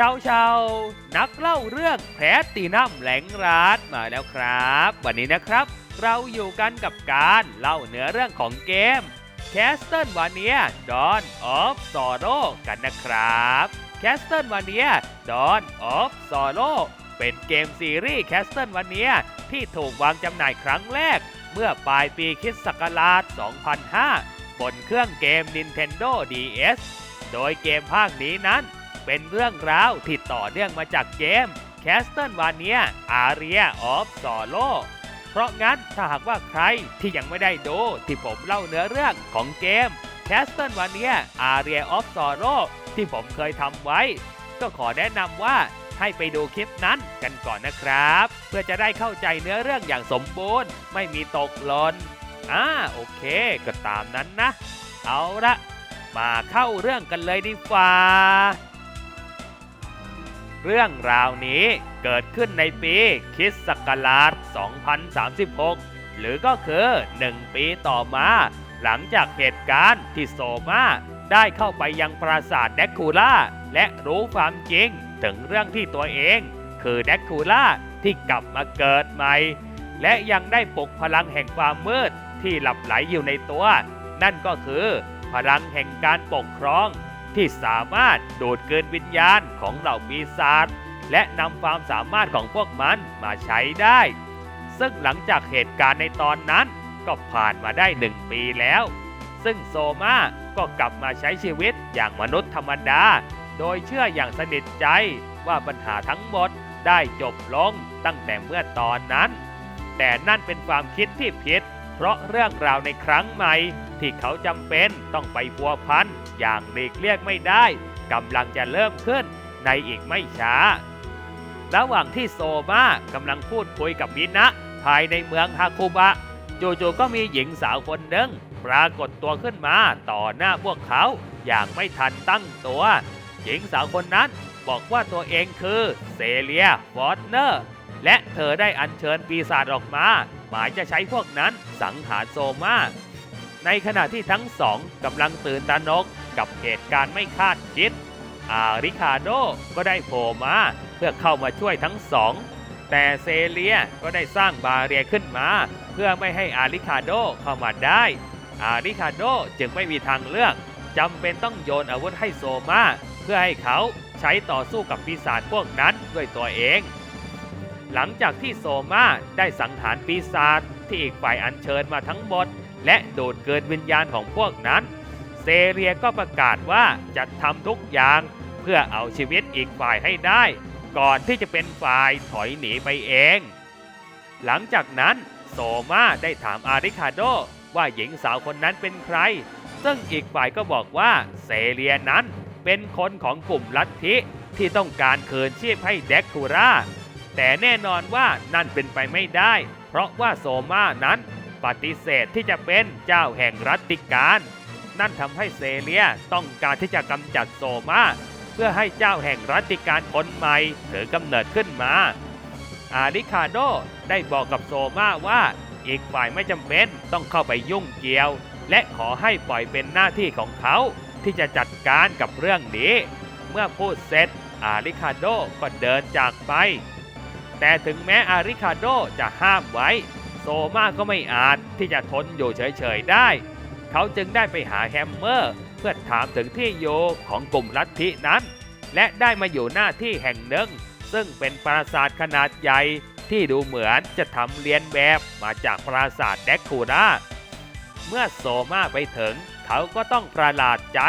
ชาวชาวนักเล่าเรื่องแพทตินัมแหลงรัดมาแล้วครับ วันนี้นะครับ เราอยู่กันกับการเล่าเนื้อเรื่องของเกม c a s t l e v a n i a Dawn of Sorrow กันนะครับ c a s t l e v a n i a Dawn of Sorrow เป็นเกมซีรีส์ c a s t l e v a n i a ที่ถูกวางจำหน่ายครั้งแรก เมื่อปลายปีคริสต์ศักราช2005 บนเครื่องเกม Nintendo DS โดยเกมภาคนี้นั้น เป็นเรื่องราวที่ต่อเนื่องมาจากเกม Castlevania Aria of Sorrow เพราะงั้นถ้าหากว่าใครที่ยังไม่ได้ดูที่ผมเล่าเนื้อเรื่องของเกม Castlevania Aria of Sorrow ที่ผมเคยทำไว้ ก็ขอแนะนำว่าให้ไปดูคลิปนั้นกันก่อนนะครับ เพื่อจะได้เข้าใจเนื้อเรื่องอย่างสมบูรณ์ ไม่มีตกหล่นอ่าโอเคก็ตามนั้นนะ เอาละมาเข้าเรื่องกันเลยดีกว่า เรื่องราวนี้เกิดขึ้นในปีคริสต์ศักราช 2036 หรือก็คือ 1 ปีต่อมา หลังจากเหตุการณ์ที่โซมาได้เข้าไปยังปราสาทแดกคูล่า และรู้ความจริงถึงเรื่องที่ตัวเอง คือแดกคูล่าที่กลับมาเกิดใหม่ และยังได้ปลุกพลังแห่งความมืดที่หลับไหลอยู่ในตัว นั่นก็คือพลังแห่งการปกครอง ที่สามารถดูดเกินวิญญาณของเหล่าปีศาจและนำความสามารถของพวกมันมาใช้ได้ ซึ่งหลังจากเหตุการณ์ในตอนนั้นก็ผ่านมาได้หนึ่งปีแล้ว ซึ่งโซมาก็กลับมาใช้ชีวิตอย่างมนุษย์ธรรมดา โดยเชื่ออย่างสนิทใจว่าปัญหาทั้งหมดได้จบลงตั้งแต่เมื่อตอนนั้น แต่นั่นเป็นความคิดที่ผิด เพราะเรื่องราวในครั้งใหม่ ที่เขาจำเป็นต้องไปพัวพันอย่างหลีกเลี่ยงไม่ได้กำลังจะเริ่มขึ้นในอีกไม่ช้า ระหว่างที่โซมากำลังพูดคุยกับมินะภายในเมืองฮาคุบะจู่ๆก็มีหญิงสาวคนหนึ่งปรากฏตัวขึ้นมาต่อหน้าพวกเขาอย่างไม่ทันตั้งตัว หญิงสาวคนนั้นบอกว่าตัวเองคือเซเลียฟอสเนอร์ และเธอได้อัญเชิญปีศาจออกมา หมายจะใช้พวกนั้นสังหารโซมาในขณะที่ทั้งสองกำลังตื่นตระหนกกับเหตุการณ์ไม่คาดคิด อาริคาโดก็ได้โผล่มาเพื่อเข้ามาช่วยทั้งสอง แต่เซเลียก็ได้สร้างบาเรียขึ้นมา เพื่อไม่ให้อาริคาโดเข้ามาได้ อาริคาโดจึงไม่มีทางเลือกจำเป็นต้องโยนอาวุธให้โซมาเพื่อให้เขาใช้ต่อสู้กับปีศาจพวกนั้นด้วยตัวเอง หลังจากที่โซมาได้สังหารปีศาจที่อีกฝ่ายอัญเชิญมาทั้งหมด และดูดเกินวิญญาณของพวกนั้น เซเรียก็ประกาศว่าจะทำทุกอย่างเพื่อเอาชีวิตอีกฝ่ายให้ได้ ก่อนที่จะเป็นฝ่ายถอยหนีไปเอง หลังจากนั้นโซมาได้ถามอาริคาโดว่าหญิงสาวคนนั้นเป็นใคร ซึ่งอีกฝ่ายก็บอกว่าเซเรียนั้นเป็นคนของกลุ่มลัทธิที่ต้องการคืนชีพให้แดกคูรา แต่แน่นอนว่านั่นเป็นไปไม่ได้ เพราะว่าโซมานั้นปฏิเสธที่จะเป็นเจ้าแห่งรัตติการ นั่นทำให้เซเลียต้องการที่จะกำจัดโซมาเพื่อให้เจ้าแห่งรัตติการคนใหม่ถือกำเนิดขึ้นมา อาริคาโดได้บอกกับโซมาว่าอีกฝ่ายไม่จำเป็นต้องเข้าไปยุ่งเกี่ยว และขอให้ปล่อยเป็นหน้าที่ของเขาที่จะจัดการกับเรื่องนี้ เมื่อพูดเสร็จอาริคาโดก็เดินจากไป แต่ถึงแม้อาริคาโดจะห้ามไว้ โซมาก็ไม่อาจที่จะทนอยู่เฉยๆได้ เขาจึงได้ไปหาแฮมเมอร์ เพื่อถามถึงที่อยู่ของกลุ่มลัทธินั้น และได้มาอยู่หน้าที่แห่งหนึ่ง ซึ่งเป็นปราสาทขนาดใหญ่ที่ดูเหมือนจะทำเลียนแบบมาจากปราสาทแดกคูราเมื่อโซมาไปถึง เขาก็ต้องประหลาดใจ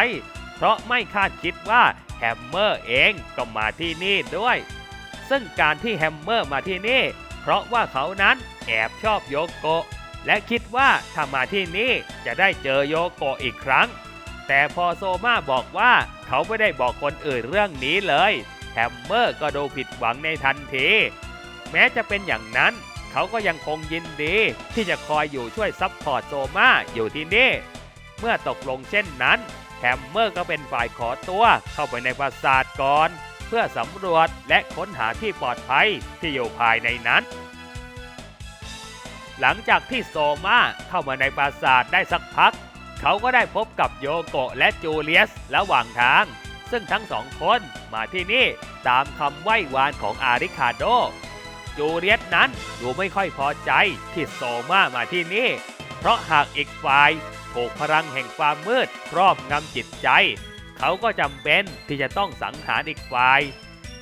เพราะไม่คาดคิดว่าแฮมเมอร์เองก็มาที่นี่ด้วย ซึ่งการที่แฮมเมอร์มาที่นี่ เพราะว่าเขานั้นแอบชอบโยโกะและคิดว่าถ้ามาที่นี่จะได้เจอโยโกะอีกครั้ง แต่พอโซมาบอกว่าเขาไม่ได้บอกคนอื่นเรื่องนี้เลยแฮมเมอร์ก็ดูผิดหวังในทันที แม้จะเป็นอย่างนั้น เขาก็ยังคงยินดี ที่จะคอยอยู่ช่วยซัพพอร์ตโซมาอยู่ที่นี่ เมื่อตกลงเช่นนั้นแฮมเมอร์ก็เป็นฝ่ายขอตัวเข้าไปในปราสาทก่อน พื่อสำรวจและค้นหาที่ปลอดภัยที่อยู่ภายในนั้น หลังจากที่โซมาเข้ามาในปราสาทได้สักพัก เขาก็ได้พบกับโยโกะและจูเลียสระหว่างทาง ซึ่งทั้งสองคนมาที่นี่ตามคำไหว้วานของอาริคาโด จูเลียตนั้นดูไม่ค่อยพอใจที่โซมามาที่นี่ เพราะหากอีกฝ่ายถูกพลังแห่งความมืดครอบงำจิตใจ เขาก็จำเป็นที่จะต้องสังหารอีกฝ่าย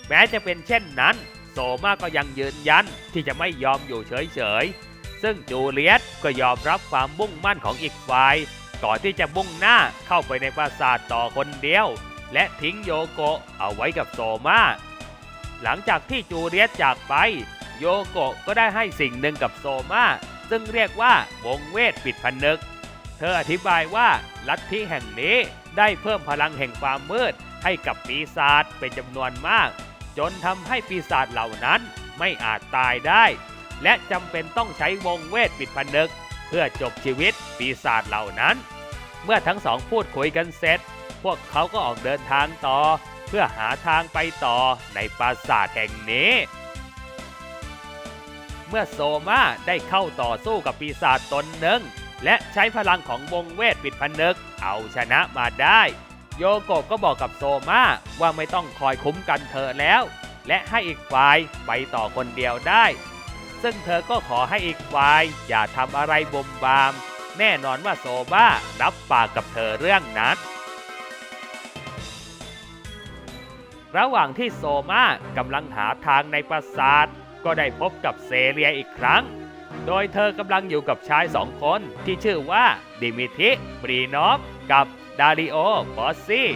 แม้จะเป็นเช่นนั้น โซมาก็ยังยืนยันที่จะไม่ยอมอยู่เฉยๆ ซึ่งจูเลียตก็ยอมรับความมุ่งมั่นของอีกฝ่ายก่อนที่จะมุ่งหน้าเข้าไปในปราสาทต่อคนเดียว และทิ้งโยโกะเอาไว้กับโซมาหลังจากที่จูเลียตจากไป โยโกะก็ได้ให้สิ่งหนึ่งกับโซมาซึ่งเรียกว่าวงเวทปิดผนึก เธออธิบายว่าลัทธิแห่งนี้ ได้เพิ่มพลังแห่งความมืดให้กับปีศาจเป็นจำนวนมาก จนทำให้ปีศาจเหล่านั้นไม่อาจตายได้ และจำเป็นต้องใช้วงเวทปิดผนึก เพื่อจบชีวิตปีศาจเหล่านั้น เมื่อทั้งสองพูดคุยกันเสร็จ พวกเขาก็ออกเดินทางต่อ เพื่อหาทางไปต่อในปราสาทแห่งนี้เมื่อโซมาได้เข้าต่อสู้กับปีศาจตนหนึ่ง และใช้พลังของวงเวทปิดผนึก เอาชนะมาได้ โยโกะก็บอกกับโซมาว่าไม่ต้องคอยคุ้มกันเธอแล้ว และให้อีกฝ่ายไปต่อคนเดียวได้ ซึ่งเธอก็ขอให้อีกฝ่ายอย่าทำอะไรบ่มบาม แน่นอนว่าโซมารับปากกับเธอเรื่องนั้นระหว่างที่โซมากำลังหาทางในปราสาท ก็ได้พบกับเซเรียอีกครั้ง โดยเธอกำลังอยู่กับชายสองคนที่ชื่อว่าดิมิทิบรีนอฟกับดาริโอบอสซี่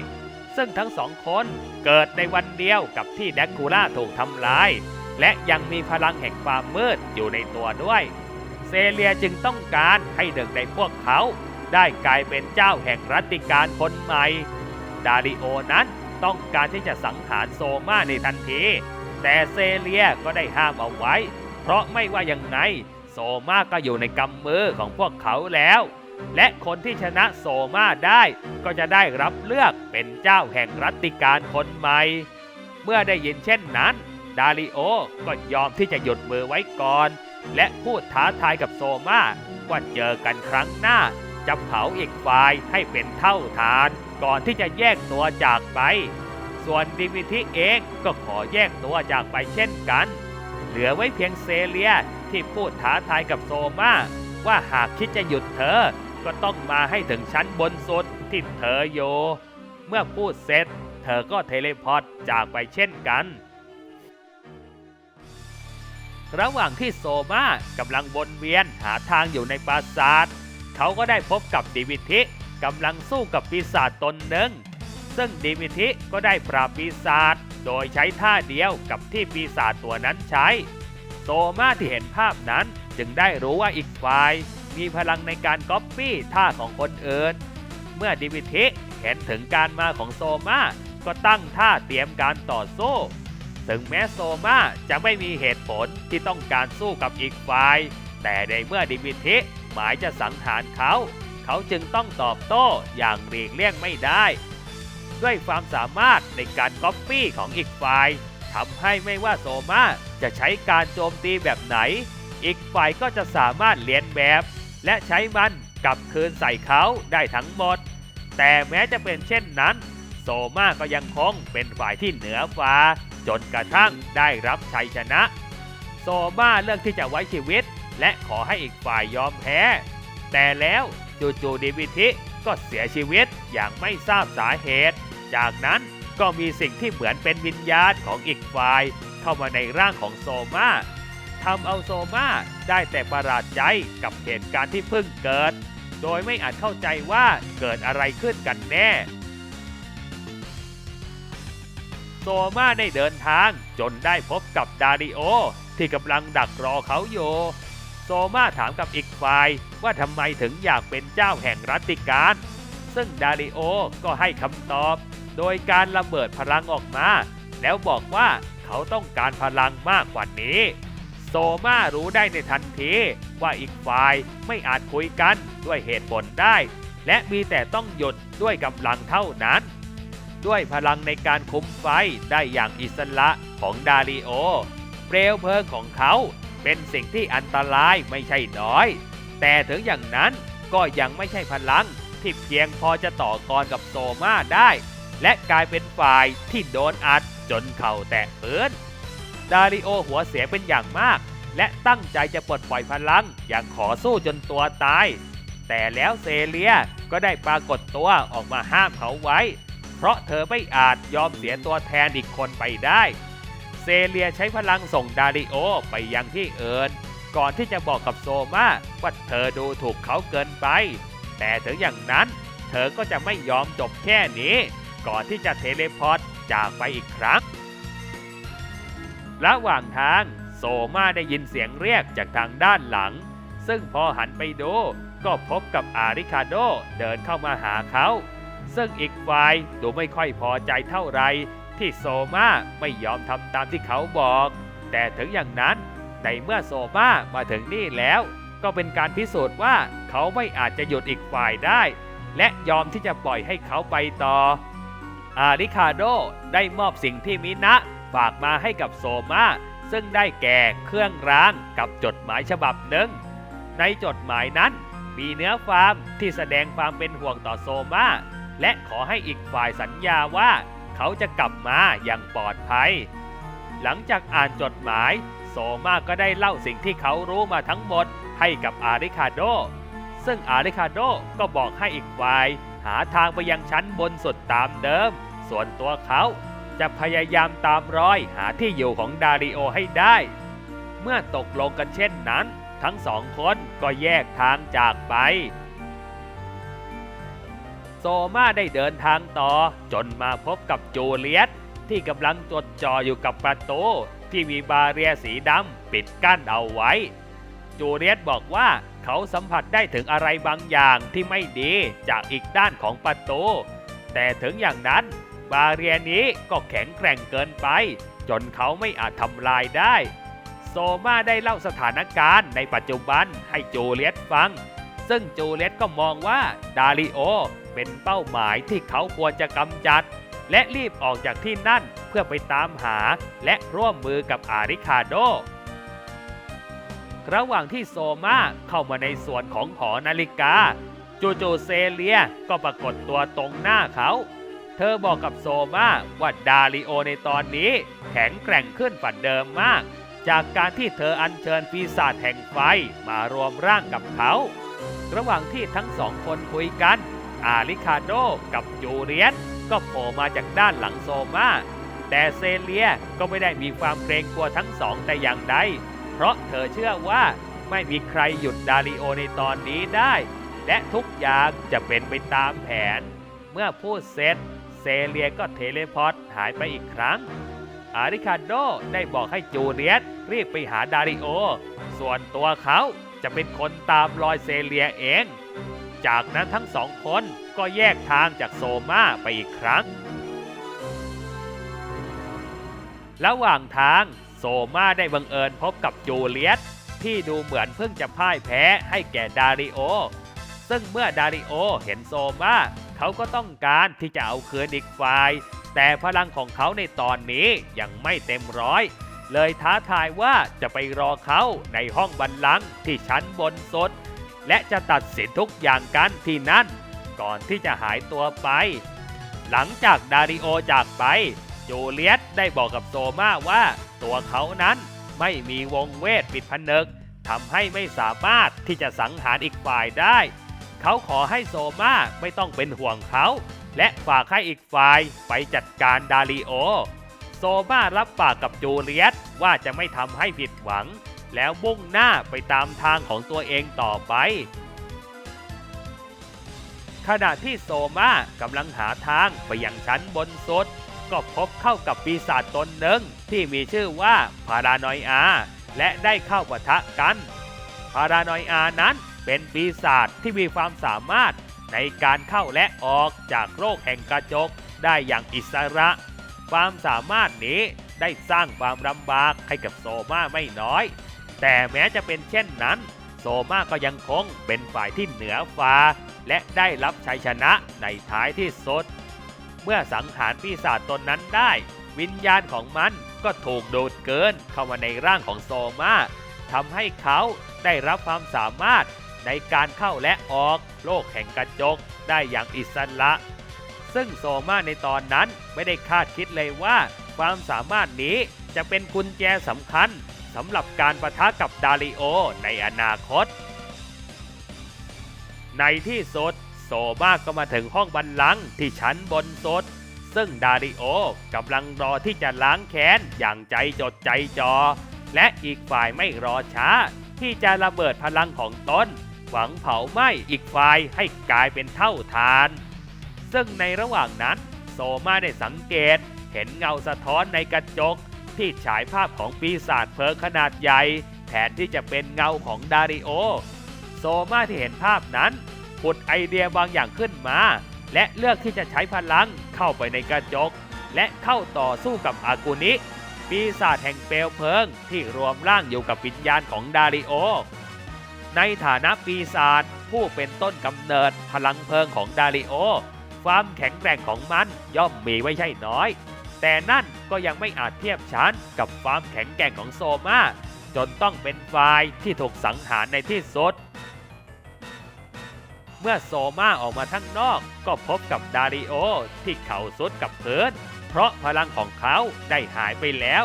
ซึ่งทั้งสองคนเกิดในวันเดียวกับที่แดกคูล่าถูกทำลาย และยังมีพลังแห่งความมืดอยู่ในตัวด้วย เซเลียจึงต้องการให้หนึ่งในพวกเขา ได้กลายเป็นเจ้าแห่งรัตติการคนใหม่ ดาริโอนั้นต้องการที่จะสังหารโซมาในทันที แต่เซเลียก็ได้ห้ามเอาไว้ เพราะไม่ว่ายังไง โซมาก็อยู่ในกำมือของพวกเขาแล้ว และคนที่ชนะโซมาได้ก็จะได้รับเลือกเป็นเจ้าแห่งรัตติการคนใหม่ เมื่อได้ยินเช่นนั้น ดาริโอก็ยอมที่จะหยุดมือไว้ก่อน และพูดท้าทายกับโซมาว่าเจอกันครั้งหน้าจะเผาอีกฝ่ายให้เป็นเท่าฐาน ก่อนที่จะแยกตัวจากไป ส่วนดิมิทิเองก็ขอแยกตัวจากไปเช่นกัน เหลือไว้เพียงเซเลีย ที่พูดท้าทายกับโซมาว่าหากคิดจะหยุดเธอ ก็ต้องมาให้ถึงชั้นบนสุดที่เธออยู่เมื่อพูดเสร็จ เธอก็เทเลพอร์ตจากไปเช่นกัน ระหว่างที่โซมากำลังวนเวียนหาทางอยู่ในปราสาท เขาก็ได้พบกับดิมิทิกำลังสู้กับปีศาจตนหนึ่ง ซึ่งดิมิทิก็ได้ปราบปีศาจโดยใช้ท่าเดียวกับที่ปีศาจตัวนั้นใช้ โซมาที่เห็นภาพนั้น จึงได้รู้ว่าอีกฝ่าย มีพลังในการก๊อปปี้ท่าของคนอื่น เมื่อดิมิทิเห็นถึงการมาของโซมาก็ตั้งท่าเตรียมการต่อสู้ถึงแม้โซมาจะไม่มีเหตุผลที่ต้องการสู้กับอีกฝ่าย แต่ในเมื่อดิมิทิหมายจะสังหารเขา เขาจึงต้องตอบโต้อย่างหลีกเลี่ยงไม่ได้ ด้วยความสามารถในการก๊อปปี้ของอีกฝ่ายทำให้ไม่ว่าโซมา จะใช้การโจมตีแบบไหน อีกฝ่ายก็จะสามารถเลียนแบบ และใช้มันกลับคืนใส่เขาได้ทั้งหมด แต่แม้จะเป็นเช่นนั้น โซมาก็ยังคงเป็นฝ่ายที่เหนือฟ้า จนกระทั่งได้รับชัยชนะ โซมาเลือกที่จะไว้ชีวิต และขอให้อีกฝ่ายยอมแพ้ แต่แล้วจู่ๆดิวิทิก็เสียชีวิตอย่างไม่ทราบสาเหตุ จากนั้นก็มีสิ่งที่เหมือนเป็นวิญญาณของอีกฝ่าย เข้ามาในร่างของโซมาทำเอาโซมาได้แต่ประหลาดใจกับเหตุการณ์ที่เพิ่งเกิด โดยไม่อาจเข้าใจว่าเกิดอะไรขึ้นกันแน่ โซมาได้เดินทางจนได้พบกับดาริโอที่กำลังดักรอเขาอยู่โซมาถามกับอีกฝ่ายว่าทำไมถึงอยากเป็นเจ้าแห่งรัตติการ ซึ่งดาริโอก็ให้คำตอบ โดยการระเบิดพลังออกมา แล้วบอกว่า เขาต้องการพลังมากกว่านี้ โซมารู้ได้ในทันทีว่าอีกฝ่ายไม่อาจคุยกันด้วยเหตุผลได้ และมีแต่ต้องหยุดด้วยกำลังเท่านั้น ด้วยพลังในการคุมไฟได้อย่างอิสระของดาริโอ เปลวเพลิงของเขาเป็นสิ่งที่อันตรายไม่ใช่น้อย แต่ถึงอย่างนั้นก็ยังไม่ใช่พลังที่เพียงพอจะต่อกรกับโซมาได้ และกลายเป็นฝ่ายที่โดนอัด จนเข่าแตะพื้นดาริโอหัวเสียเป็นอย่างมาก และตั้งใจจะปลดปล่อยพลัง อย่างขอสู้จนตัวตาย แต่แล้วเซเลียก็ได้ปรากฏตัวออกมาห้ามเขาไว้ เพราะเธอไม่อาจยอมเสียตัวแทนอีกคนไปได้ เซเลียใช้พลังส่งดาริโอไปยังที่เอิญก่อนที่จะบอกกับโซมาว่าเธอดูถูกเขาเกินไป แต่ถึงอย่างนั้น เธอก็จะไม่ยอมจบแค่นี้ ก่อนที่จะเทเลพอร์ต จากไปอีกครั้ง ระหว่างทางโซมาได้ยินเสียงเรียกจากทางด้านหลัง ซึ่งพอหันไปดูก็พบกับอาริคาโดเดินเข้ามาหาเขา ซึ่งอีกฝ่ายดูไม่ค่อยพอใจเท่าไรที่โซมาไม่ยอมทำตามที่เขาบอก แต่ถึงอย่างนั้นในเมื่อโซมามาถึงนี่แล้ว ก็เป็นการพิสูจน์ว่าเขาไม่อาจจะหยุดอีกฝ่ายได้ และยอมที่จะปล่อยให้เขาไปต่อ อาริคาโดได้มอบสิ่งที่มินะฝากมาให้กับโซมาซึ่งได้แก่เครื่องรางกับจดหมายฉบับหนึ่ง ในจดหมายนั้นมีเนื้อความที่แสดงความเป็นห่วงต่อโซมาและขอให้อีกฝ่ายสัญญาว่าเขาจะกลับมาอย่างปลอดภัย หลังจากอ่านจดหมาย โซมาก็ได้เล่าสิ่งที่เขารู้มาทั้งหมดให้กับอาริคาโด ซึ่งอาริคาโดก็บอกให้อีกฝ่าย หาทางไปยังชั้นบนสุดตามเดิม ส่วนตัวเขาจะพยายามตามรอยหาที่อยู่ของดาริโอให้ได้ เมื่อตกลงกันเช่นนั้น ทั้งสองคนก็แยกทางจากไป โซมาได้เดินทางต่อจนมาพบกับจูเลียตที่กำลังจดจ่ออยู่กับประตูที่มีบาเรียสีดำปิดกั้นเอาไว้ จูเลียตบอกว่าเขาสัมผัสได้ถึงอะไรบางอย่างที่ไม่ดีจากอีกด้านของประตู แต่ถึงอย่างนั้นบาเรียนี้ก็แข็งแกร่งเกินไป จนเขาไม่อาจทำลายได้ โซมาได้เล่าสถานการณ์ในปัจจุบันให้จูเลียตฟัง ซึ่งจูเลียตก็มองว่าดาริโอเป็นเป้าหมายที่เขาควรจะกำจัด และรีบออกจากที่นั่นเพื่อไปตามหาและร่วมมือกับอาริคาโด ระหว่างที่โซมาเข้ามาในส่วนของหอนาฬิกา จูๆเซเลียก็ปรากฏตัวตรงหน้าเขา เธอบอกกับโซมาว่าดาริโอในตอนนี้ แข็งแกร่งขึ้นฝันเดิมมาก จากการที่เธออัญเชิญปีศาจแห่งไฟมารวมร่างกับเขา ระหว่างที่ทั้งสองคนคุยกัน อาริคาโดกับจูเลียตก็โผล่มาจากด้านหลังโซมาแต่เซเลียก็ไม่ได้มีความเกรงกลัวทั้งสองแต่อย่างใด เพราะเธอเชื่อว่าไม่มีใครหยุดดาริโอในตอนนี้ได้ และทุกอย่างจะเป็นไปตามแผน เมื่อพูดเสร็จเซเลียก็เทเลพอร์ตหายไปอีกครั้ง อาริคาโดได้บอกให้จูเลียตรีบไปหาดาริโอ ส่วนตัวเขาจะเป็นคนตามรอยเซเลียเอง จากนั้นทั้งสองคนก็แยกทางจากโซมาไปอีกครั้ง ระหว่างทาง โซมาได้บังเอิญพบกับจูเลียตที่ดูเหมือนเพิ่งจะพ่ายแพ้ให้แก่ดาริโอ ซึ่งเมื่อดาริโอเห็นโซมาเขาก็ต้องการที่จะเอาคืนอีกฝ่าย แต่พลังของเขาในตอนนี้ยังไม่เต็มร้อย เลยท้าทายว่าจะไปรอเขาในห้องบัลลังก์ที่ชั้นบนสุด และจะตัดสินทุกอย่างกันที่นั่น ก่อนที่จะหายตัวไป หลังจากดาริโอจากไป จูเลียตได้บอกกับโซมาว่า ตัวเขานั้นไม่มีวงเวทปิดผนึกทำให้ไม่สามารถที่จะสังหารอีกฝ่ายได้ เขาขอให้โซมาไม่ต้องเป็นห่วงเขา และฝากให้อีกฝ่ายไปจัดการดาริโอ โซมารับปากกับจูเลียตว่าจะไม่ทำให้ผิดหวัง แล้วมุ่งหน้าไปตามทางของตัวเองต่อไปขณะที่โซมากำลังหาทางไปยังชั้นบนสุด ก็พบเข้ากับปีศาจตนหนึ่งที่มีชื่อว่าพารานอยอา และได้เข้าปะทะกันพารานอยอานั้นเป็นปีศาจที่มีความสามารถในการเข้าและออกจากโลกแห่งกระจกได้อย่างอิสระ ความสามารถนี้ได้สร้างความลำบากให้กับโซมาไม่น้อย แต่แม้จะเป็นเช่นนั้น โซมาก็ยังคงเป็นฝ่ายที่เหนือฟ้า และได้รับชัยชนะในท้ายที่สุด เมื่อสังหารปีศาจตนนั้นได้ วิญญาณของมันก็ถูกดูดเกินเข้ามาในร่างของโซมาทำให้เขาได้รับความสามารถในการเข้าและออกโลกแห่งกระจกได้อย่างอิสระซซึ่งโซมาในตอนนั้นไม่ได้คาดคิดเลยว่า ความสามารถนี้จะเป็นกุญแจสำคัญสำหรับการประทะกับดาริโอในอนาคต ในที่สุด โซมาก็มาถึงห้องบันลังก์ที่ชั้นบนสุด ซึ่งดาริโอกำลังรอที่จะล้างแค้นอย่างใจจดใจจอ และอีกฝ่ายไม่รอช้า ที่จะระเบิดพลังของตนหวังเผาไหม้อีกฝ่ายให้กลายเป็นเท่าทาน ซึ่งในระหว่างนั้นโซมาได้สังเกตเห็นเงาสะท้อนในกระจก ที่ฉายภาพของปีศาจเพลิงขนาดใหญ่ แทนที่จะเป็นเงาของดาริโอ โซมาที่เห็นภาพนั้น ผุดไอเดียบางอย่างขึ้นมา และเลือกที่จะใช้พลังเข้าไปในกระจก และเข้าต่อสู้กับอากุนิ ปีศาจแห่งเปลวเพลิงที่รวมร่างอยู่กับวิญญาณของดาริโอ ในฐานะปีศาจผู้เป็นต้นกำเนิดพลังเพลิงของดาริโอ ความแข็งแกร่งของมันย่อมมีไม่ใช่น้อย แต่นั่นก็ยังไม่อาจเทียบชั้นกับความแข็งแกร่งของโซมาจนต้องเป็นฝ่ายที่ถูกสังหารในที่สุด เมื่อโซมาออกมาทั้งนอก ก็พบกับดาริโอที่เข่าสุดกับเพื้นเพราะพลังของเขาได้หายไปแล้ว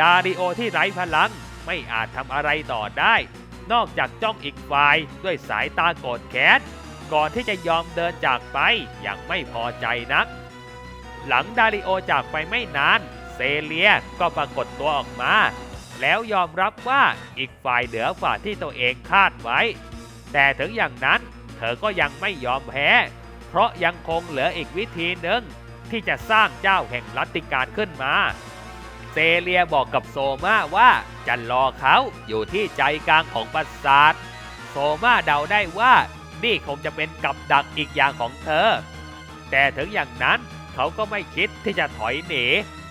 ดาริโอที่ไร้พลังไม่อาจทำอะไรต่อได้ นอกจากจ้องอีกฝ่ายด้วยสายตาโกรธแค้นก่อนที่จะยอมเดินจากไปอย่างไม่พอใจนัก หลังดาริโอจากไปไม่นานเซเลียก็ปรากฏตัวออกมา แล้วยอมรับว่าอีกฝ่ายเหนือกว่าที่ตัวเองคาดไว้ แต่ถึงอย่างนั้น อก็ยังไม่ยอมแพ้ เพราะยังคงเหลืออีกวิธีหนึ่งที่จะสร้างเจ้าแห่งรัตติการขึ้นมา เซเลียบอกกับโซมาว่าจะรอเขาอยู่ที่ใจกลางของปราสาท โซมาเดาได้ว่านี่คงจะเป็นกับดักอีกอย่างของเธอ แต่ถึงอย่างนั้นเขาก็ไม่คิดที่จะถอยหนี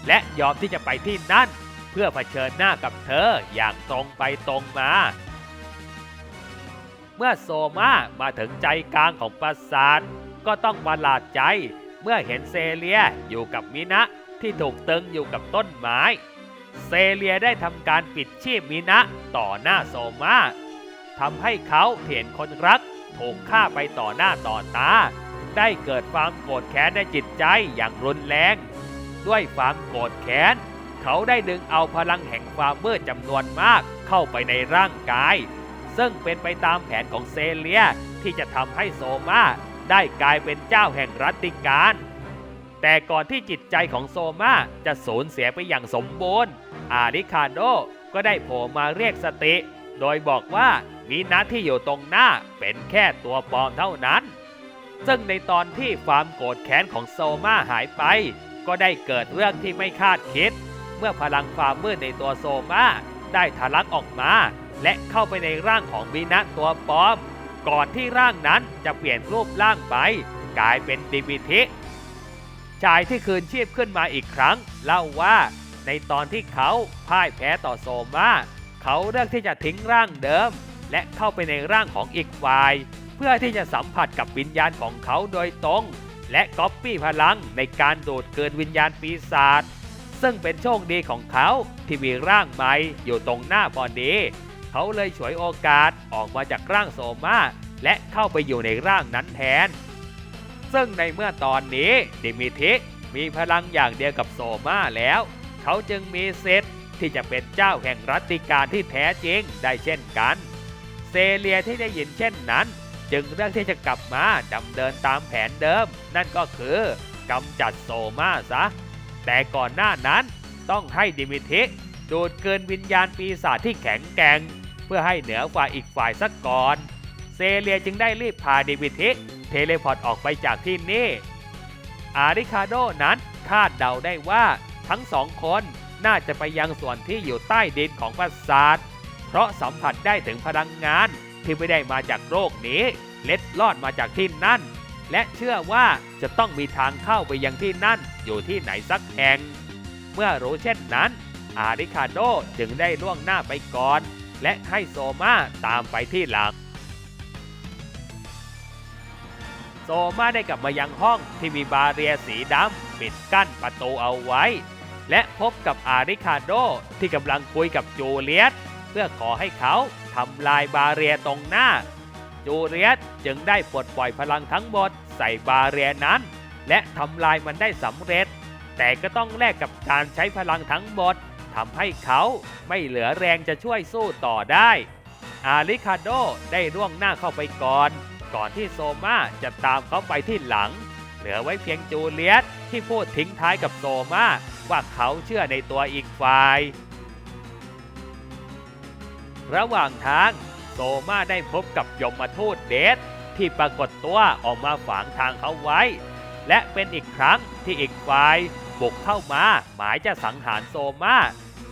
และยอมที่จะไปที่นั่น เพื่อเผชิญหน้ากับเธออย่างตรงไปตรงมา เมื่อโซมามาถึงใจกลางของปราสาทก็ต้องประหลาดใจเมื่อเห็นเซเลียอยู่กับมินะที่ถูกตึงอยู่กับต้นไม้ เซเลียได้ทำการปิดชีพมินะต่อหน้าโซมาทำให้เขาเห็นคนรักถูกฆ่าไปต่อหน้าต่อตา ได้เกิดความโกรธแค้นในจิตใจอย่างรุนแรง ด้วยความโกรธแค้น เขาได้ดึงเอาพลังแห่งความมืดจำนวนมากเข้าไปในร่างกาย ซึ่งเป็นไปตามแผนของเซเลียที่จะทำให้โซมาได้กลายเป็นเจ้าแห่งรัตติการ แต่ก่อนที่จิตใจของโซมาจะสูญเสียไปอย่างสมบูรณ์ อาริคาโดก็ได้โผล่มาเรียกสติ โดยบอกว่ามีนัดที่อยู่ตรงหน้าเป็นแค่ตัวปลอมเท่านั้น ซึ่งในตอนที่ความโกรธแค้นของโซมาหายไป ก็ได้เกิดเรื่องที่ไม่คาดคิด เมื่อพลังความมืดในตัวโซมาได้ทะลักออกมา และเข้าไปในร่างของบีนะตัวปลอม ก่อนที่ร่างนั้นจะเปลี่ยนรูปร่างไป กลายเป็นดิบิทิชายที่คืนชีพขึ้นมาอีกครั้ง เล่าว่าในตอนที่เขาพ่ายแพ้ต่อโซมาเขาเลือกที่จะทิ้งร่างเดิม และเข้าไปในร่างของอีกฝ่าย เพื่อที่จะสัมผัสกับวิญญาณของเขาโดยตรง และก๊อปปี้พลังในการดูดเกินวิญญาณปีศาจซึ่งเป็นโชคดีของเขาที่มีร่างใหม่อยู่ตรงหน้าพอดี เขาเลยฉวยโอกาสออกมาจากร่างโซมาและเข้าไปอยู่ในร่างนั้นแทน ซึ่งในเมื่อตอนนี้ดิมิทิมีพลังอย่างเดียวกับโซมาแล้ว เขาจึงมีสิทธิ์ที่จะเป็นเจ้าแห่งรัตติการที่แท้จริงได้เช่นกัน เซเลียที่ได้ยินเช่นนั้น จึงเลือกที่จะกลับมาดำเนินตามแผนเดิม นั่นก็คือกำจัดโซมาซะ แต่ก่อนหน้านั้นต้องให้ดิมิทิดูดเกินวิญญาณปีศาจที่แข็งแกร่ง พื่อให้เหนือกว่าอีกฝ่ายสักก่อน เซเลียจึงได้รีบพาเดิมิทิเทเลพอร์ตออกไปจากที่นี่ อาริคาโดนั้นคาดเดาได้ว่าทั้งสองคนน่าจะไปยังส่วนที่อยู่ใต้ดินของปราสาท เพราะสัมผัสได้ถึงพลังงานที่ไม่ได้มาจากโลกนี้ เล็ดลอดมาจากที่นั่น และเชื่อว่าจะต้องมีทางเข้าไปยังที่นั่นอยู่ที่ไหนสักแห่ง เมื่อรู้เช่นนั้น อาริคาโดจึงได้ล่วงหน้าไปก่อน และให้โซมาตามไปที่หลัง โซมาได้กลับมายังห้องที่มีบาเรียสีดำปิดกั้นประตูเอาไว้ และพบกับอาริคาโดที่กำลังคุยกับจูเลียตเพื่อขอให้เขาทำลายบาเรียตรงหน้า จูเลียตจึงได้ปลดปล่อยพลังทั้งหมดใส่บาเรียนั้น และทำลายมันได้สำเร็จ แต่ก็ต้องแลกกับการใช้พลังทั้งหมด ทำให้เขาไม่เหลือแรงจะช่วยสู้ต่อได้ อาริคาโดได้ร่วงหน้าเข้าไปก่อน ก่อนที่โซมาจะตามเขาไปที่หลัง เหลือไว้เพียงจูเลียตที่พูดทิ้งท้ายกับโซมาว่าเขาเชื่อในตัวอีกฝ่าย ระหว่างทางโซมาได้พบกับยมทูตเดทที่ปรากฏตัวออกมาฝางทางเขาไว้ และเป็นอีกครั้งที่อีกฝ่าย บุกเข้ามา หมายจะสังหารโซมา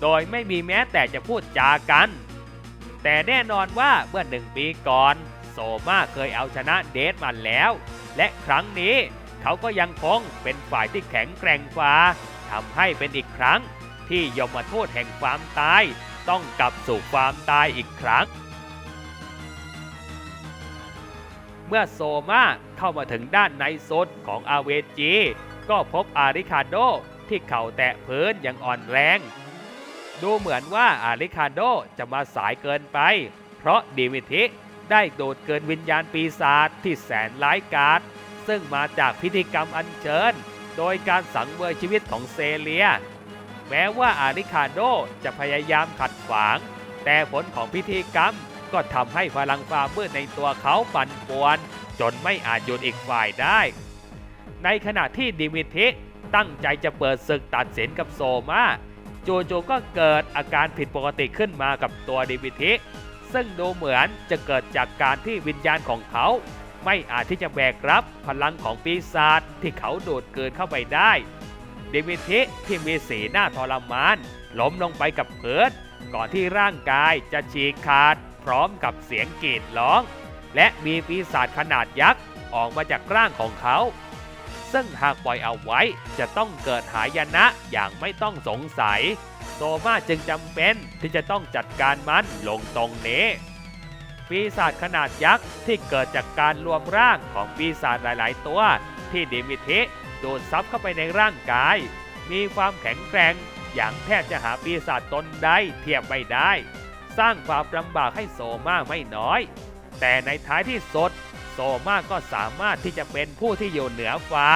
โดยไม่มีแม้แต่จะพูดจากัน แต่แน่นอนว่าเมื่อหนึ่งปีก่อน โซมาเคยเอาชนะเดทมาแล้ว และครั้งนี้เขาก็ยังคงเป็นฝ่ายที่แข็งแกร่งกว่าทำให้เป็นอีกครั้ง ที่ยมโทษแห่งความตาย ต้องกลับสู่ความตายอีกครั้ง เมื่อโซมาเข้ามาถึงด้านในสุดของอาเวจี ก็พบอาริคาโดที่เข่าแตะพื้นอย่างอ่อนแรง ดูเหมือนว่าอาริคาโดจะมาสายเกินไป เพราะดิมิทิได้โดดเกินวิญญาณปีศาจที่แสนร้ายกาจซึ่งมาจากพิธีกรรมอัญเชิญ โดยการสังเวยชีวิตของเซเลีย แม้ว่าอาริคาโดจะพยายามขัดขวาง แต่ผลของพิธีกรรมก็ทำให้พลังความมืดในตัวเขาปั่นป่วน จนไม่อาจหยุดอีกฝ่ายได้ ในขณะที่ดิมิทิตั้งใจจะเปิดศึกตัดสินกับโซมาจู่ๆก็เกิดอาการผิดปกติขึ้นมากับตัวดิมิทิซึ่งดูเหมือนจะเกิดจากการที่วิญญาณของเขา ไม่อาจที่จะแบกรับพลังของปีศาจที่เขาดูดเกินเข้าไปได้ดิมิทิที่มีสีหน้าทรมานล้มลงไปกับเพื้นก่อนที่ร่างกายจะฉีกขาด พร้อมกับเสียงกรีดร้อง และมีปีศาจขนาดยักษ์ออกมาจากร่างของเขา ซึ่งหากปล่อยเอาไว้จะต้องเกิดหายนะอย่างไม่ต้องสงสัย โซมาจึงจำเป็นที่จะต้องจัดการมันลงตรงนี้ ปีศาจขนาดยักษ์ที่เกิดจากการรวมร่างของปีศาจหลาย ๆ ตัว ที่ดิมิทิดูดซับเข้าไปในร่างกาย มีความแข็งแกร่งอย่างแทบจะหาปีศาจตนใดเทียบไม่ได้ สร้างความลำบากให้โซมาไม่น้อย แต่ในท้ายที่สุด โซมาก็สามารถที่จะเป็นผู้ที่อยู่เหนือฟ้า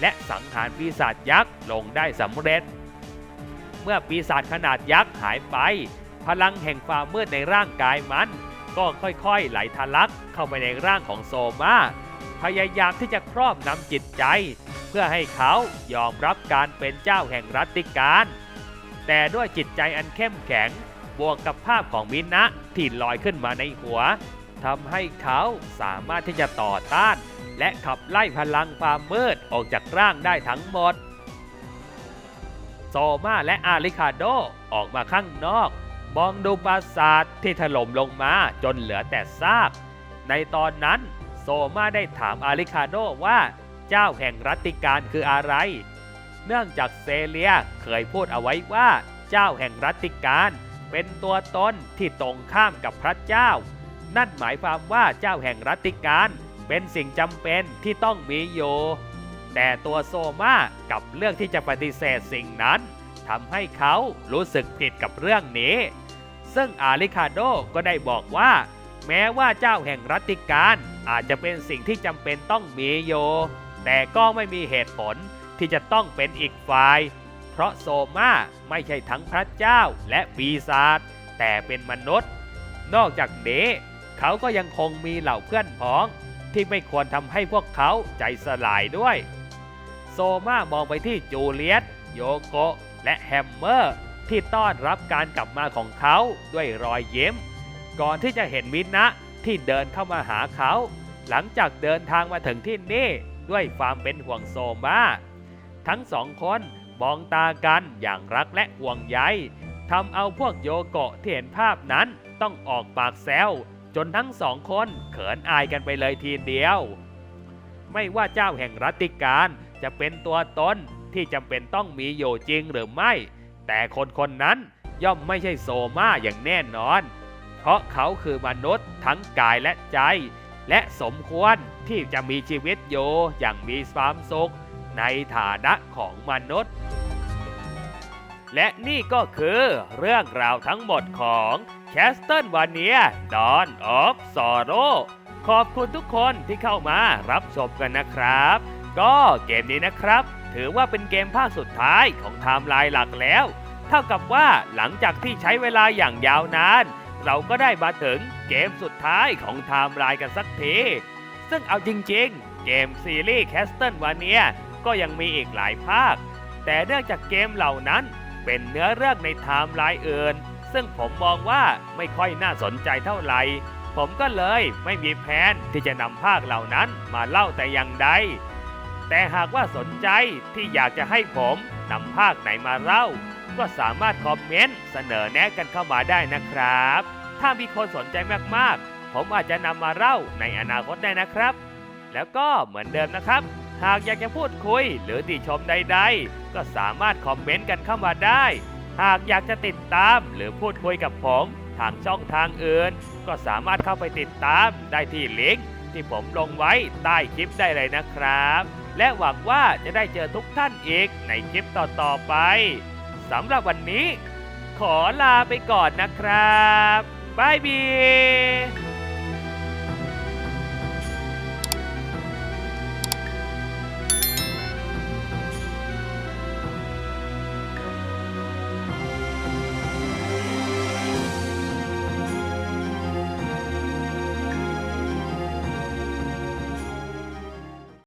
และสังหารปีศาจยักษ์ลงได้สำเร็จ เมื่อปีศาจขนาดยักษ์หายไป พลังแห่งความมืดในร่างกายมัน ก็ค่อยๆไหลทะลักเข้าไปในร่างของโซมาพยายามที่จะครอบงำจิตใจ เพื่อให้เขายอมรับการเป็นเจ้าแห่งรัตติการแต่ด้วยจิตใจอันเข้มแข็ง บวกกับภาพของมินนะที่ลอยขึ้นมาในหัว ทำให้เขาสามารถที่จะต่อต้าน และขับไล่พลังความมืดออกจากร่างได้ทั้งหมด โซมาและอาริคาโดออกมาข้างนอก มองดูปราสาทที่ถล่มลงมาจนเหลือแต่ซาก ในตอนนั้นโซมาได้ถามอาริคาโดว่าเจ้าแห่งรัตติการคืออะไร เนื่องจากเซเลียเคยพูดเอาไว้ว่า เจ้าแห่งรัตติการเป็นตัวตนที่ตรงข้ามกับพระเจ้า นั่นหมายความว่าเจ้าแห่งรัติการเป็นสิ่งจำเป็นที่ต้องมีอยู่ แต่ตัวโซมากับเรื่องที่จะปฏิเสธสิ่งนั้นทำให้เขารู้สึกผิดกับเรื่องนี้ ซึ่งอาริคาโดก็ได้บอกว่า แม้ว่าเจ้าแห่งรัตติการอาจจะเป็นสิ่งที่จำเป็นต้องมีอยู่แต่ก็ไม่มีเหตุผลที่จะต้องเป็นอีกฝ่าย เพราะโซมาไม่ใช่ทั้งพระเจ้าและปีศาจแต่เป็นมนุษย์ นอกจากนี้ เขาก็ยังคงมีเหล่าเพื่อนพ้อง ที่ไม่ควรทำให้พวกเขาใจสลายด้วย โซมามองไปที่จูเลียตโยโกะและแฮมเมอร์ ที่ต้อนรับการกลับมาของเขาด้วยรอยยิ้ม ก่อนที่จะเห็นมินะที่เดินเข้ามาหาเขา หลังจากเดินทางมาถึงที่นี่ด้วยความเป็นห่วงโซมาทั้งสองคนมองตากันอย่างรักและห่วงใยทำเอาพวกโยโกะที่เห็นภาพนั้นต้องออกปากแซว จนทั้งสองคนเขินอายกันไปเลยทีเดียว ไม่ว่าเจ้าแห่งรัติการจะเป็นตัวตนที่จำเป็นต้องมีอยู่จริงหรือไม่ แต่คนคนนั้นย่อมไม่ใช่โซมาอย่างแน่นอน เพราะเขาคือมนุษย์ทั้งกายและใจ และสมควรที่จะมีชีวิตอยู่อย่างมีความสุขในฐานะของมนุษย์ และนี่ก็คือเรื่องราวทั้งหมดของแคสเติลวาเนียดอนออฟซอโรขอบคุณทุกคนที่เข้ามารับชมกันนะครับ ก็เกมนี้นะครับ ถือว่าเป็นเกมภาคสุดท้ายของไทม์ไลน์หลักแล้ว เท่ากับว่าหลังจากที่ใช้เวลาอย่างยาวนาน เราก็ได้มาถึงเกมสุดท้ายของไทม์ไลน์กันสักที ซึ่งเอาจริงๆ เกมซีรีส์แคสเติลวันเนียก็ยังมีอีกหลายภาค แต่เนื่องจากเกมเหล่านั้น เป็นเนื้อเรื่องในไทม์ไลน์อื่น ซึ่งผมมองว่าไม่ค่อยน่าสนใจเท่าไหร่ ผมก็เลยไม่มีแผนที่จะนำภาคเหล่านั้นมาเล่าแต่อย่างใด แต่หากว่าสนใจที่อยากจะให้ผมนำภาคไหนมาเล่า ก็สามารถคอมเมนต์เสนอแนะกันเข้ามาได้นะครับ ถ้ามีคนสนใจมากๆ ผมอาจจะนำมาเล่าในอนาคตได้นะครับ แล้วก็เหมือนเดิมนะครับ หากอยากจะพูดคุยหรือติชมใด ๆ ก็สามารถคอมเมนต์กันเข้ามาได้ หากอยากจะติดตามหรือพูดคุยกับผมทางช่องทางอื่น ก็สามารถเข้าไปติดตามได้ที่ลิงก์ที่ผมลงไว้ใต้คลิปได้เลยนะครับ และหวังว่าจะได้เจอทุกท่านอีกในคลิปต่อๆไปสำหรับวันนี้ ขอลาไปก่อนนะครับบายบี